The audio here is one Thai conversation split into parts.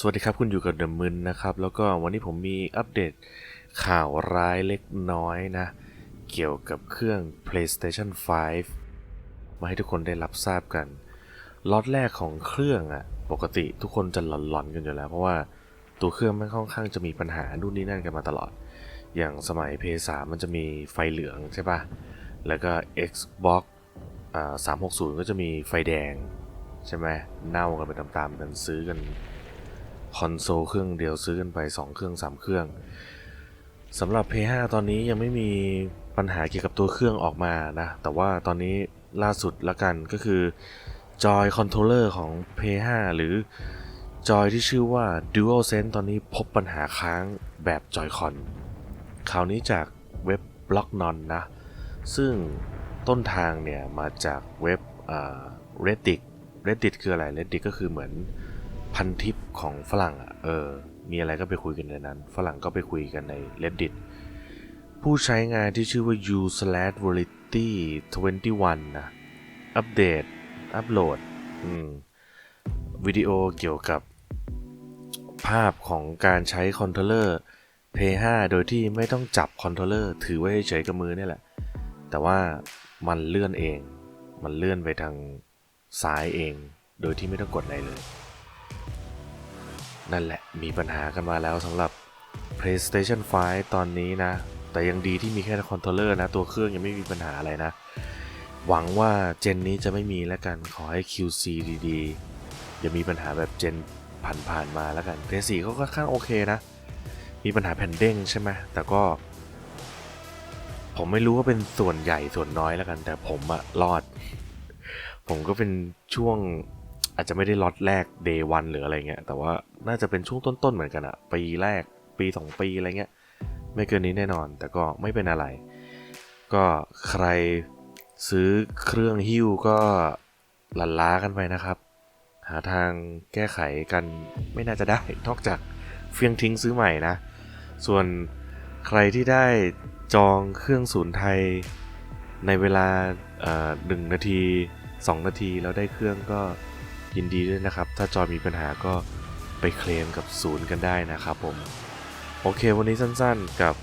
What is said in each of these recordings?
สวัสดีครับคุณอยู่กับเดอะมึนนะครับ แล้วก็วันนี้ผมมีอัปเดตข่าวร้ายเล็กน้อยนะ เกี่ยวกับเครื่อง PlayStation 5 มาให้ทุกคนได้รับทราบกันล็อตแรกของเครื่องอะปกติทุกคนจะหลอนๆกันอยู่แล้ว เพราะว่าตัวเครื่องมันค่อนข้างจะมีปัญหานู่นนี่นั่นกันมาตลอด อย่างสมัย PS3 มันจะมีไฟเหลืองใช่ปะแล้วก็ Xbox 360 ก็จะมีไฟแดงใช่ไหมเน่ากันไปตามๆกันซื้อกัน คอนโซลเครื่องเดียวซื้อกันไป 2 เครื่อง 3 เครื่องสำหรับ P5 ตอนนี้ยังไม่มีปัญหาเกี่ยวกับตัวเครื่องออกมานะ แต่ว่าตอนนี้ล่าสุดละกันก็คือจอยคอนโทรลเลอร์ของ P5 หรือจอยที่ชื่อว่า DualSense ตอนนี้พบปัญหาค้างแบบจอยคอนคราวนี้จากเว็บบล็อกนอนนะ ซึ่งต้นทางเนี่ยมาจากเว็บ Reddit Reddit คืออะไร Reddit ก็คือเหมือน พันทิปของฝรั่งอะเออ มีอะไรก็ไปคุยกันในนั้น ฝรั่งก็ไปคุยกันใน reddit ผู้ใช้งานที่ชื่อว่า u slash v o l i t y 21 นะ อัปเดต อัปโหลดวิดีโอเกี่ยวกับภาพของการใช้คอนโทรลเลอร์ Play 5โดยที่ไม่ต้องจับคอนโทรลเลอร์ ถือไว้เฉยๆกับมือนี่แหละ แต่ว่ามันเลื่อนเอง มันเลื่อนไปทางซ้ายเอง โดยที่ไม่ต้องกดอะไรเลย นั่นแหละมีปัญหากันมาแล้วสำหรับ PlayStation 5 ตอนนี้นะ แต่ยังดีที่มีแค่คอนโทรลเลอร์นะ ตัวเครื่องยังไม่มีปัญหาอะไรนะ หวังว่าเจนนี้จะไม่มีแล้วกันขอให้ QC ดีๆ อย่ามีปัญหาแบบเจนผ่านๆมาแล้วกัน PS4 ก็ค่อนข้างโอเคนะ มีปัญหาแผ่นเด้งใช่ไหมแต่ก็ ผมไม่รู้ว่าเป็นส่วนใหญ่ส่วนน้อยแล้วกัน แต่ผมอะรอด ผมก็เป็นช่วง อาจจะไม่ได้ล็อตแรก day one หรืออะไรเงี้ย แต่ว่าน่าจะเป็นช่วงต้นๆเหมือนกันอะปีแรกปีสองปีอะไรเงี้ย ไม่เกินนี้แน่นอน แต่ก็ไม่เป็นอะไร ก็ใครซื้อเครื่องฮิ้วก็หลันล้ากันไปนะครับ หาทางแก้ไขกันไม่น่าจะได้ นอกจากเฟียงทิ้งซื้อใหม่นะ ส่วนใครที่ได้จองเครื่องศูนย์ไทยในเวลาเอ่อหนึ่งนาที 2 นาทีแล้วได้เครื่องก็ ยินดีด้วยนะครับ ถ้าจอยมีปัญหาก็ไปเคลมกับศูนย์กันได้นะครับผม โอเควันนี้สั้นๆกับ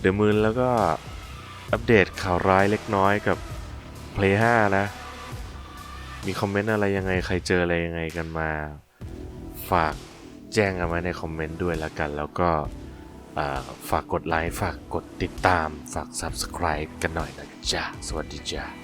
เด e m มืนแล้วก็อัปเดตข่าวร้ายเล็กน้อยกับ Play 5 นะ มีคอมเมนต์อะไรยังไงใครเจออะไรยังไงกันมา ฝากแจ้งเอาไว้ในคอมเมนต์ด้วยแล้วกัน แล้วก็ฝากกดไลค์ ฝากกดติดตาม ฝาก Subscribe กันหน่อยนะจ๊ะ สวัสดีจ้ะ